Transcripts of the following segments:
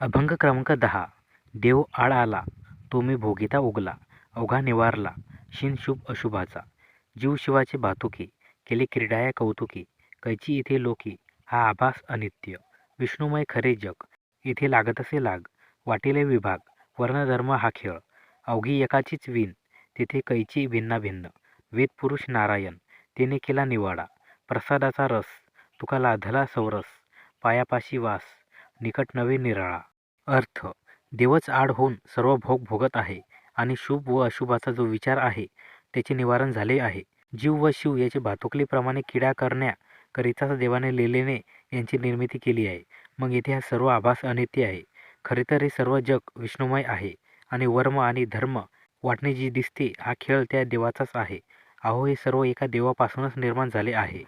अभंग क्रमांक दहा. देव आळ आला तो मी भोगिता उगला अवघा निवारला शिन शुभ अशुभाचा. जीव शिवाचे भातुकी केले क्रीडाया कौतुकी कैची इथे लोकी हा आभास अनित्य. विष्णुमय खरे जग इथे लागतसे लाग वाटिले विभाग वर्णधर्म हा खेळ. अवघी एकाचीच विण तिथे कैची भिन्ना भिन्न वेद पुरुष नारायण तिने केला निवाडा. प्रसादाचा रस तुका लाधला सौरस पायापाशी वास निकट नवे निराळा. अर्थ. देवच आड होऊन सर्व भोग भोगत आहे आणि शुभ व अशुभाचा जो विचार आहे त्याचे निवारण झाले आहे. जीव व शिव याचे भातुकलीप्रमाणे किडा करण्याकरिताच देवाने लिलेने यांची निर्मिती केली आहे. मग येथे हा सर्व आभास अनित्य आहे. खरे तर हे सर्व जग विष्णुमय आहे आणि वर्म आणि धर्म वाटणे जी दिसते हा खेळ त्या देवाचाच आहे. अहो हे सर्व एका देवापासूनच निर्माण झाले आहे.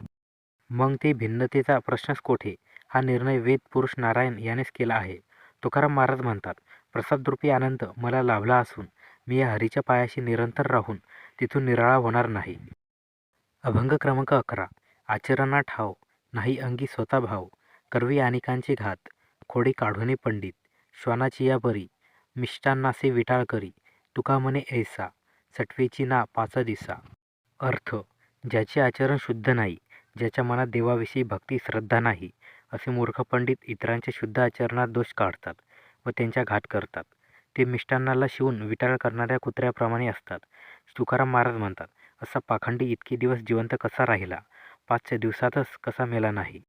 मग ते भिन्नतेचा प्रश्नच कोठे? हा निर्णय वेद पुरुष नारायण यानेच केला आहे. तुकाराम महाराज म्हणतात प्रसादरूपी आनंद मला लाभला असून मी या हरीच्या पायाशी निरंतर राहून तिथून निराळा होणार नाही. अभंग क्रमांक अकरा. आचरणा ठाव नाही अंगी स्वतः भाव करवी अनेकांचे घात खोडी काढूने पंडित श्वानाची या बरी मिष्टान्नासे विटाळ करी तुका म्हणे ऐसा सटवेची ना पाचा दिसा. अर्थ ज्याचे आचरण शुद्ध नाही ज्याच्या मनात देवाविषयी भक्ती श्रद्धा नाही असे मूर्ख पंडित इतरांच्या शुद्ध आचरणात दोष काढतात व त्यांच्या घात करतात. ते मिष्टान्नाला शिवून विटाळ करणाऱ्या कुत्र्याप्रमाणे असतात. तुकाराम महाराज म्हणतात असा पाखंडी इतके दिवस जिवंत कसा राहिला? पाचच्या दिवसातच कसा मेला नाही?